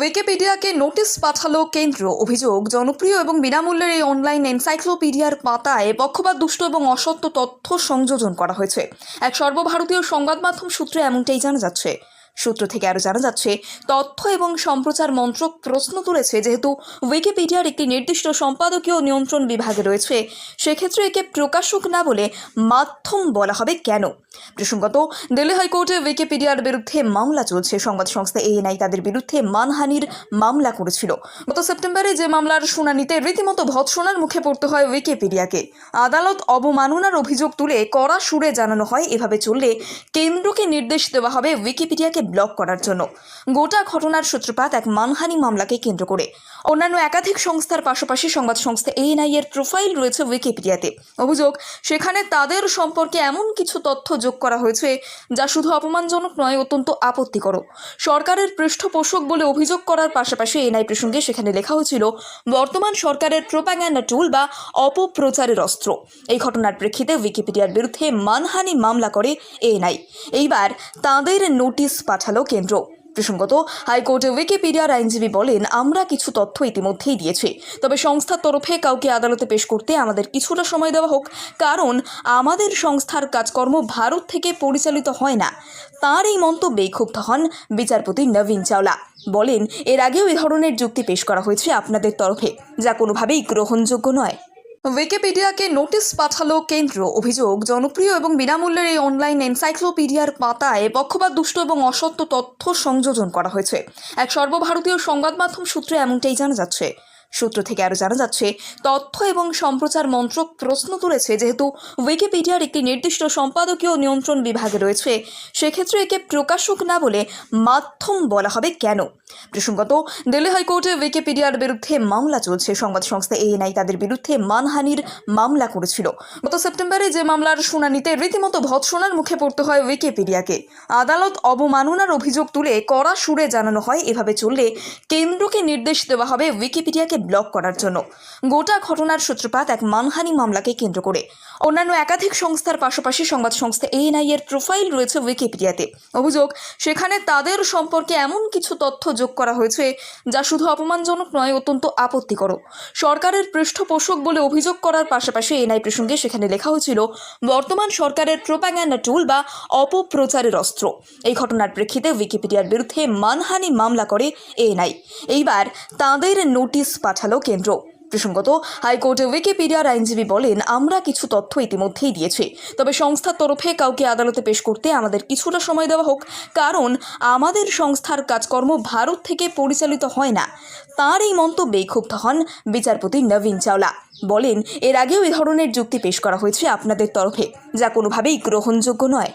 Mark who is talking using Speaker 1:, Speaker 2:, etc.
Speaker 1: উইকিপিডিয়াকে notice পাঠালো কেন্দ্র। অভিযোগ, জনপ্রিয় এবং বিনামূল্যের এই অনলাইন এনসাইক্লোপিডিয়ার পাতায় পক্ষপাত, দুষ্ট এবং অসত্য তথ্য সংযোজন করা হয়েছে। এক সর্বভারতীয় সংবাদ মাধ্যম সূত্রে এমনটাই জানা যাচ্ছে। সূত্র থেকে আরও জানা যাচ্ছে, তথ্য এবং সম্প্রচার মন্ত্রক প্রশ্ন তুলেছে যেহেতু উইকিপিডিয়ার একটি নির্দিষ্ট সম্পাদকীয় নিয়ন্ত্রণ বিভাগে রয়েছে, সেক্ষেত্রে একে প্রকাশক না বলে মাধ্যম বলা হবে কেন? প্রসঙ্গত, দিল্লি হাইকোর্টে উইকিপিডিয়ার বিরুদ্ধে মামলা চলছে। সংবাদ সংস্থা এএনআই তাদের বিরুদ্ধে মানহানির মামলা করেছিল। গত সেপ্টেম্বরে যে মামলার শুনানিতে রীতিমতো ভৎসনার মুখে পড়তে হয় উইকিপিডিয়াকে। আদালত অবমাননার অভিযোগ তুলে কড়া সুরে জানানো হয়। এভাবে চললে কেন্দ্রকে নির্দেশ দেওয়া হবে উইকিপিডিয়াকে ব্লক করার জন্য। গোটা ঘটনার সূত্রপাত এক মানহানি মামলাকে কেন্দ্র করে। অন্যান্য একাধিক সংস্থার পাশাপাশি সংবাদ সংস্থা এএনআই এর প্রোফাইল রয়েছে উইকিপিডিয়াতে অভিযোগ, সেখানে তাদের সম্পর্কে এমন কিছু তথ্য যোগ করা হয়েছে যা শুধু অপমানজনক নয়, অত্যন্ত আপত্তিকর। সরকারের পৃষ্ঠপোষক বলে অভিযোগ করার পাশাপাশি এনআই প্রসঙ্গে সেখানে লেখা হয়েছিল, বর্তমান সরকারের প্রোপাগ্যান্ডা টুল বা অপপ্রচারের অস্ত্র। এই ঘটনার প্রেক্ষিতে উইকিপিডিয়ার বিরুদ্ধে মানহানি মামলা করে এএনআই এইবার তাদের নোটিশ পাঠালো কেন্দ্র। প্রসঙ্গত হাইকোর্টে উইকিপিডিয়ার আইনজীবী বলেন, আমরা কিছু তথ্য ইতিমধ্যেই দিয়েছি। তবে সংস্থার তরফে কাউকে আদালতে পেশ করতে আমাদের কিছুটা সময় দেওয়া হোক, কারণ আমাদের সংস্থার কাজকর্ম ভারত থেকে পরিচালিত হয় না। তার এই মন্তব্যে ক্ষুব্ধ হন বিচারপতি নবীন চাওলা। বলেন, এর আগেও এ ধরনের যুক্তি পেশ করা হয়েছে আপনাদের তরফে, যা কোনোভাবেই গ্রহণযোগ্য নয়। উইকিপিডিয়াকে নোটিশ পাঠালো কেন্দ্র। অভিযোগ, জনপ্রিয় এবং বিনামূল্যের এই অনলাইন এনসাইক্লোপিডিয়ার পাতায় পক্ষপাত, দুষ্ট এবং অসত্য তথ্য সংযোজন করা হয়েছে। এক সর্বভারতীয় সংবাদ মাধ্যম সূত্রে এমনটাই জানা যাচ্ছে। সূত্র থেকে আরও জানা যাচ্ছে, তথ্য এবং সম্প্রচার মন্ত্রক প্রশ্ন তুলেছে যেহেতু উইকিপিডিয়ার একটি নির্দিষ্ট সম্পাদকীয় নিয়ন্ত্রণ বিভাগে রয়েছে, সেক্ষেত্রে একে প্রকাশক না বলে মাধ্যম বলা হবে কেন? প্রসঙ্গত, দিল্লি হাইকোর্টে উইকিপিডিয়ার বিরুদ্ধে মামলা চলছে। সংবাদ সংস্থা এএনআই তাদের বিরুদ্ধে মানহানির মামলা করেছিল। গত সেপ্টেম্বরে যে মামলার শুনানিতে রীতিমতো ভৎসনার মুখে পড়তে হয় উইকিপিডিয়াকে। আদালত অবমাননার অভিযোগ তুলে কড়া সুরে জানানো হয়। এভাবে চললে কেন্দ্রকে নির্দেশ দেওয়া হবে উইকিপিডিয়াকে ব্লক করার জন্য। গোটা ঘটনার সূত্রপাত এক মানহানি মামলাকে কেন্দ্র করে। অন্যান্য একাধিক সংস্থার পাশাপাশি সংবাদ সংস্থা এএনআই এর প্রোফাইল রয়েছে উইকিপিডিয়াতে অভিযোগ, সেখানে তাদের সম্পর্কে এমন কিছু তথ্য যোগ করা হয়েছে যা শুধু অপমানজনক নয়, অত্যন্ত আপত্তিকর সরকারের পৃষ্ঠপোষক বলে অভিযোগ করার পাশাপাশি এনআই প্রসঙ্গে সেখানে লেখা হয়েছিল, বর্তমান সরকারের প্রোপাগ্যান্ডা টুল বা অপপ্রচারের অস্ত্র। এই ঘটনার প্রেক্ষিতে উইকিপিডিয়ার বিরুদ্ধে মানহানি মামলা করে এএনআই এইবার তাদের নোটিশ পাঠালো কেন্দ্র। প্রসঙ্গত, হাইকোর্টে উইকিপিডিয়ার আইনজীবী বলেন, আমরা কিছু তথ্য ইতিমধ্যেই দিয়েছি। তবে সংস্থার তরফে কাউকে আদালতে পেশ করতে আমাদের কিছুটা সময় দেওয়া হোক, কারণ আমাদের সংস্থার কাজকর্ম ভারত থেকে পরিচালিত হয় না। তার এই মন্তব্যে ক্ষুব্ধ হন বিচারপতি নবীন চাওলা। বলেন, এর আগেও এ ধরনের যুক্তি পেশ করা হয়েছে আপনাদের তরফে, যা কোনোভাবেই গ্রহণযোগ্য নয়।